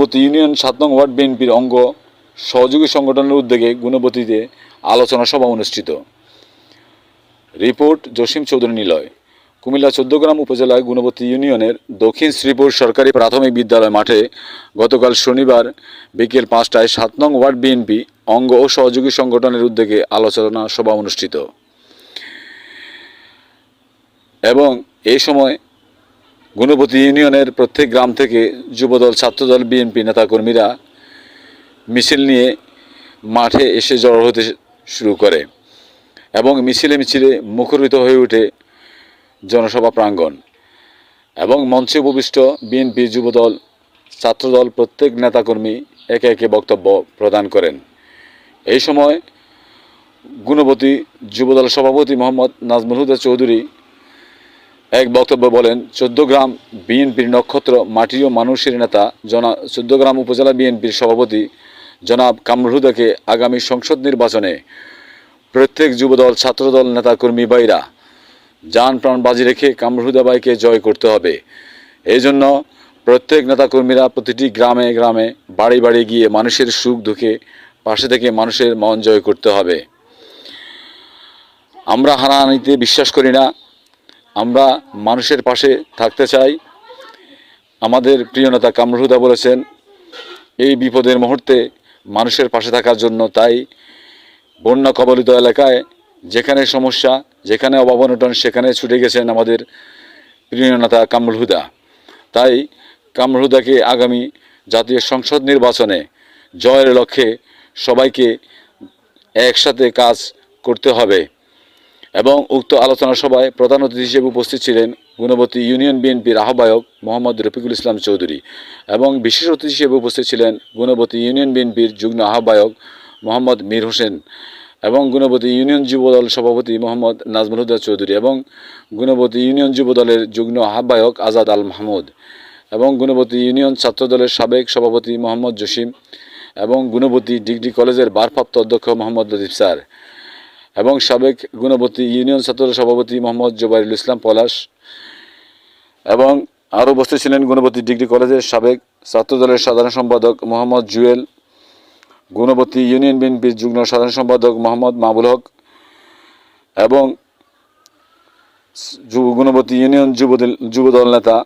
গুণবতী union সাত নং word বিএনপির অঙ্গ সহযোগী সংগঠনের উদ্যোগে গুণবতীতে আলোচনা সভা অনুষ্ঠিত। রিপোর্ট জসিম চৌধুরী নিলয়। কুমিল্লা চোদ্দগ্রাম উপজেলার গুণবতী ইউনিয়নের দক্ষিণ শ্রীপুর সরকারি প্রাথমিক বিদ্যালয় মাঠে গতকাল শনিবার বিকেল পাঁচটায় সাত নং ওয়ার্ড বিএনপি অঙ্গ ও সহযোগী সংগঠনের উদ্যোগে আলোচনা সভা অনুষ্ঠিত। এবং এই সময় গুণবতী ইউনিয়নের প্রত্যেক গ্রাম থেকে যুবদল, ছাত্রদল, বিএনপি নেতাকর্মীরা মিছিল নিয়ে মাঠে এসে জড়ো হতে শুরু করে এবং মিছিলে মিছিলে মুখরিত হয়ে ওঠে জনসভা প্রাঙ্গণ এবং মঞ্চে উপবিষ্ট বিএনপি যুবদল, ছাত্রদল প্রত্যেক নেতাকর্মী একে একে বক্তব্য প্রদান করেন। এই সময় গুণবতী যুবদল সভাপতি মোহাম্মদ নাজমুল হুদা চৌধুরী এক বক্তব্য বলেন, চোদ্দগ্রাম বিএনপির নক্ষত্র মাটি ও মানুষের নেতা জনা, চোদ্দগ্রাম উপজেলা বিএনপির সভাপতি জনাব কামরুল হুদাকে আগামী সংসদ নির্বাচনে প্রত্যেক যুবদল, ছাত্রদল, নেতাকর্মী বাইরা যান প্রাণ বাজি রেখে কামরুহুদা বাইকে জয় করতে হবে। এই জন্য প্রত্যেক নেতাকর্মীরা প্রতিটি গ্রামে গ্রামে বাড়ি বাড়ি গিয়ে মানুষের সুখ দুঃখে পাশে থেকে মানুষের মন জয় করতে হবে। আমরা হানাহানিতে বিশ্বাস করি না আমরা মানুষের পাশে থাকতে চাই। আমাদের প্রিয় নেতা কামরুহুদা বলেছেন, এই বিপদের মুহূর্তে মানুষের পাশে থাকার জন্য তাই বন্যা কবলিত এলাকায় যেখানে সমস্যা, যেখানে অভাব অনটন, সেখানে ছুটে গেছেন আমাদের প্রিয় নেতা কামরুল হুদা। তাই কামরুল হুদাকে আগামী জাতীয় সংসদ নির্বাচনে জয়ের লক্ষ্যে সবাইকে একসাথে কাজ করতে হবে। এবং উক্ত আলোচনা সভায় প্রধান অতিথি হিসেবে উপস্থিত ছিলেন গুণবতী ইউনিয়ন বিএনপির আহ্বায়ক মোহাম্মদ রফিকুল ইসলাম চৌধুরী এবং বিশেষ অতিথি হিসেবে উপস্থিত ছিলেন গুণবতী ইউনিয়ন বিএনপির যুগ্ম আহ্বায়ক মোহাম্মদ মীর হোসেন এবং গুণবতী ইউনিয়ন যুবদল সভাপতি মোহাম্মদ নাজমুল হুদা চৌধুরী এবং গুণবতী ইউনিয়ন যুবদলের যুগ্ম আহ্বায়ক আজাদ আল মাহমুদ এবং গুণবতী ইউনিয়ন ছাত্রদলের সাবেক সভাপতি মোহাম্মদ জসিম এবং গুণবতী ডিগ্রি কলেজের ভারপ্রাপ্ত অধ্যক্ষ মোহাম্মদ লতিফ স্যার। এবং সাবেক গুণবতী ইউনিয়ন ছাত্র সভাপতি মোহাম্মদ জোবাইরুল ইসলাম পলাশ এবং আরও উপস্থিত ছিলেন গুণবতী ডিগ্রি কলেজের সাবেক ছাত্রদলের সাধারণ সম্পাদক মোহাম্মদ জুয়েল, গুণবতী ইউনিয়ন বিএনপির যুগ্ম সাধারণ সম্পাদক মোহাম্মদ মাহবুল হক এবং গুণবতী ইউনিয়ন যুবদল যুবদল নেতা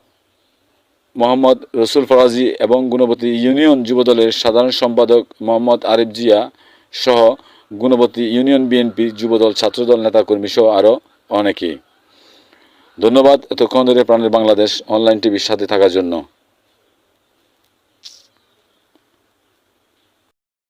মোহাম্মদ রসুল ফরাজি এবং গুণবতী ইউনিয়ন যুবদলের সাধারণ সম্পাদক মোহাম্মদ আরিফ জিয়া সহ গুণবতী ইউনিয়ন বিএনপি যুবদল, ছাত্রদল, নেতাকর্মী সহ আরও অনেকেই। ধন্যবাদ এতক্ষণ ধরে প্রাণের বাংলাদেশ অনলাইন টিভির সাথে থাকার জন্য।